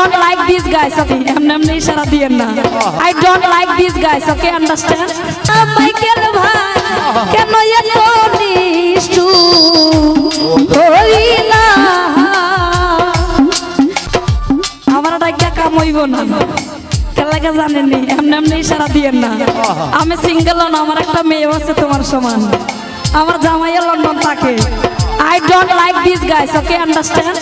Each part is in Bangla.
don't like these guys, okay? এমনি এমনি ইশারা দিয়েন I don't like these guys, okay? Understand? Ah, Michael ভাই, কেন এত নিষ্ঠুর হইলা? আমার ডাক্কা কাম হইব না কেলাকে জানেননি এমনি এমনি ইশারা দিয়েন না আমি সিঙ্গেল না আমার একটা মেয়ে আছে তোমার সমান আমার জামাইয়া লন্ডন থাকে I don't like this guys okay understand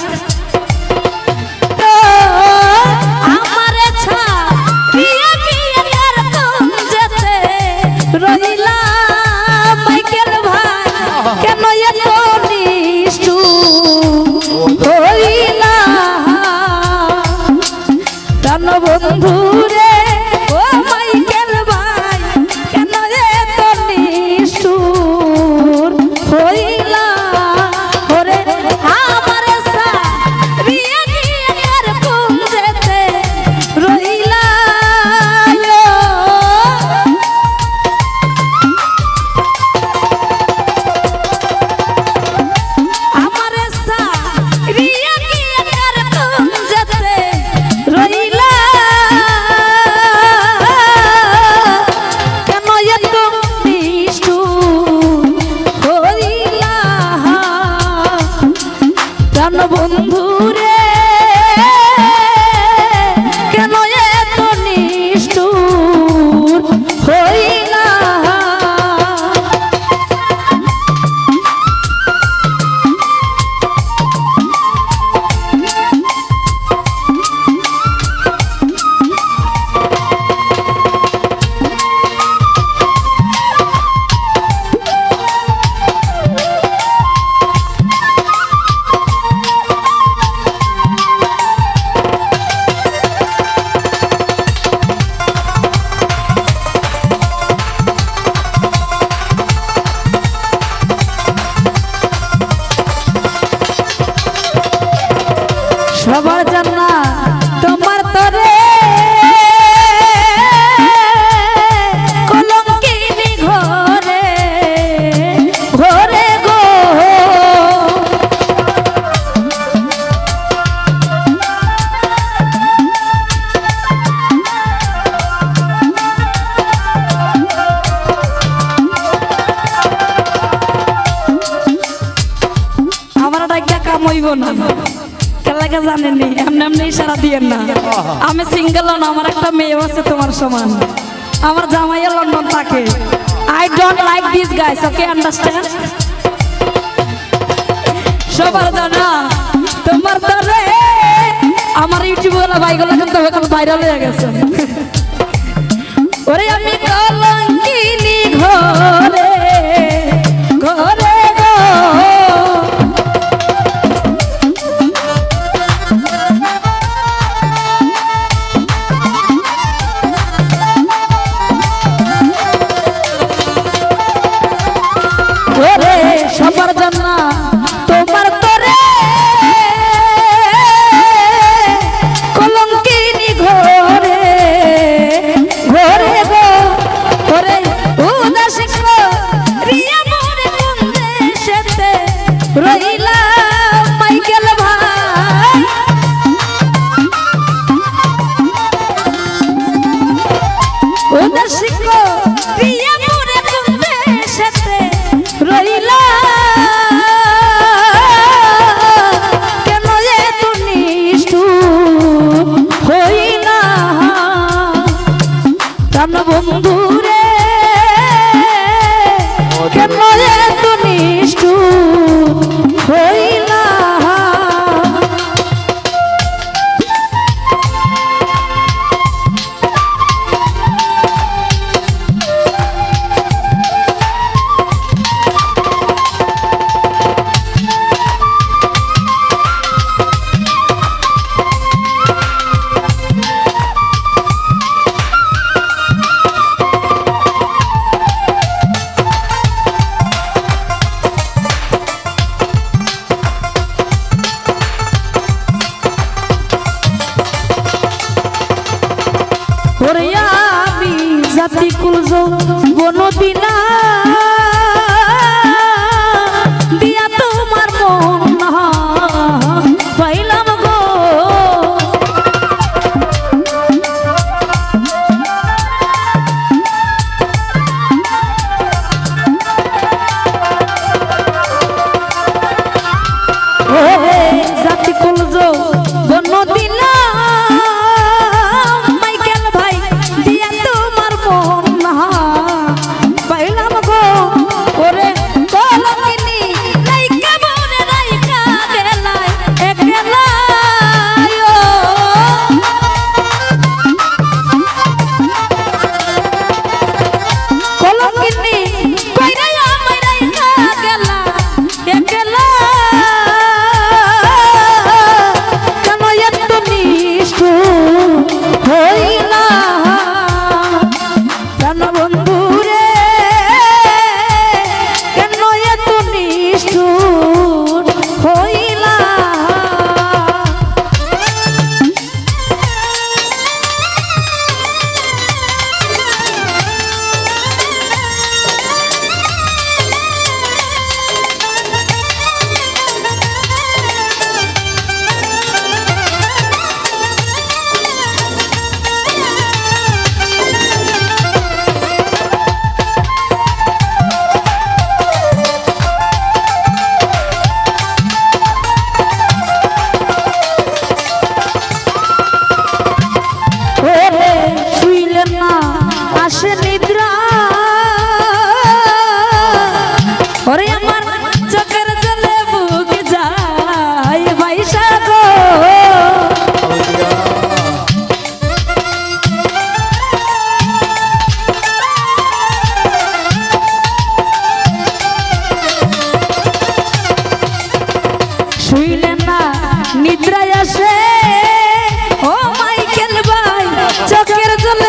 সবার জান্না তোমার তরে। আমার ডাক্তার কাম হইব না। কেলাকে জানেননি এমনি এমনি ইশারা দিয়েন না। আমি সিঙ্গেল না, আমার একটা মেয়ে আছে তোমার সমান। আমার জামাইয়া লন্ডন থাকে। I don't like this guys okay understand সবার জানা, তোমার তরে আমার ইউটিউবগুলো ভাইগুলো কিন্তু এখন ভাইরাল হয়ে গেছে। ওরে আমি কলঙ্কিনী ঘরে উদাসী রিয়া মোরে কোন দেশেতে রইলা। কেন Para também.